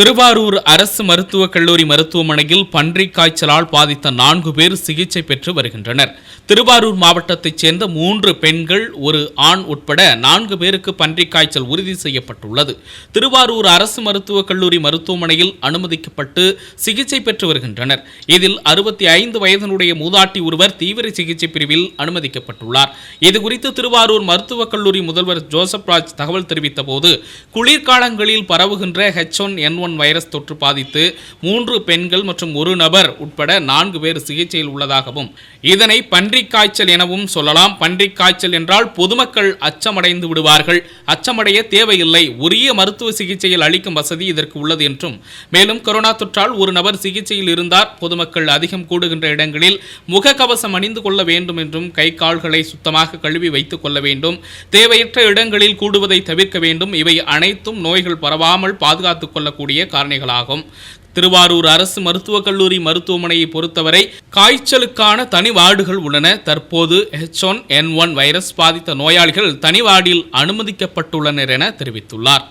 திருவாரூர் அரசு மருத்துவக் கல்லூரி மருத்துவமனையில் பன்றிக் காய்ச்சலால் பாதித்த நான்கு பேர் சிகிச்சை பெற்று வருகின்றனர். திருவாரூர் மாவட்டத்தைச் சேர்ந்த மூன்று பெண்கள் ஒரு ஆண் உட்பட நான்கு பேருக்கு பன்றி காய்ச்சல் உறுதி செய்யப்பட்டுள்ளது. திருவாரூர் அரசு மருத்துவக் கல்லூரி மருத்துவமனையில் அனுமதிக்கப்பட்டு சிகிச்சை பெற்று வருகின்றனர். இதில் அறுபத்தி ஐந்து வயதினுடைய மூதாட்டி ஒருவர் தீவிர சிகிச்சை பிரிவில் அனுமதிக்கப்பட்டுள்ளார். இதுகுறித்து திருவாரூர் மருத்துவக் கல்லூரி முதல்வர் ஜோசப் ராஜ் தகவல் தெரிவித்த போது குளிர்காலங்களில் பரவுகின்ற H one N one virus தொற்று பாதித்து மூன்று பெண்கள் மற்றும் ஒரு நபர் உட்பட நான்கு பேர் சிகிச்சையில் உள்ளதாகவும் இதனை பன்றிக் காய்ச்சல் எனவும் சொல்லலாம். பன்றிக் காய்ச்சல் என்றால் பொதுமக்கள் அச்சமடைந்து விடுவார்கள். அச்சமடைய தேவையில்லை. உரிய மருத்துவ சிகிச்சையில் அளிக்கும் வசதி இதற்கு உள்ளது என்றும் மேலும் கொரோனா தொற்றால் ஒரு நபர் சிகிச்சையில் இருந்தார். பொதுமக்கள் அதிகம் கூடுகின்ற இடங்களில் முகக்கவசம் அணிந்து கொள்ள வேண்டும் என்றும் கை கால்களை சுத்தமாக கழுவி வைத்துக் கொள்ள வேண்டும். தேவையற்ற இடங்களில் கூடுவதை தவிர்க்க வேண்டும். இவை அனைத்தும் நோய்கள் பரவாமல் பாதுகாத்துக் கொள்ளக்கூடிய காரணிகளாகும். திருவாரூர் அரசு மருத்துவக் கல்லூரி மருத்துவமனையை பொறுத்தவரை காய்ச்சலுக்கான தனி வார்டுகள் உள்ளன. தற்போது H one N one virus பாதித்த நோயாளிகள் தனி வார்டில் அனுமதிக்கப்பட்டுள்ளனர் என தெரிவித்துள்ளார்.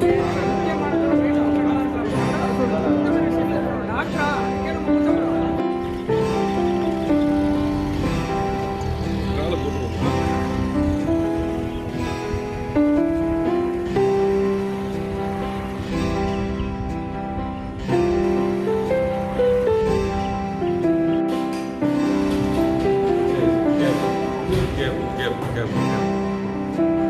Yeah, yeah, yeah.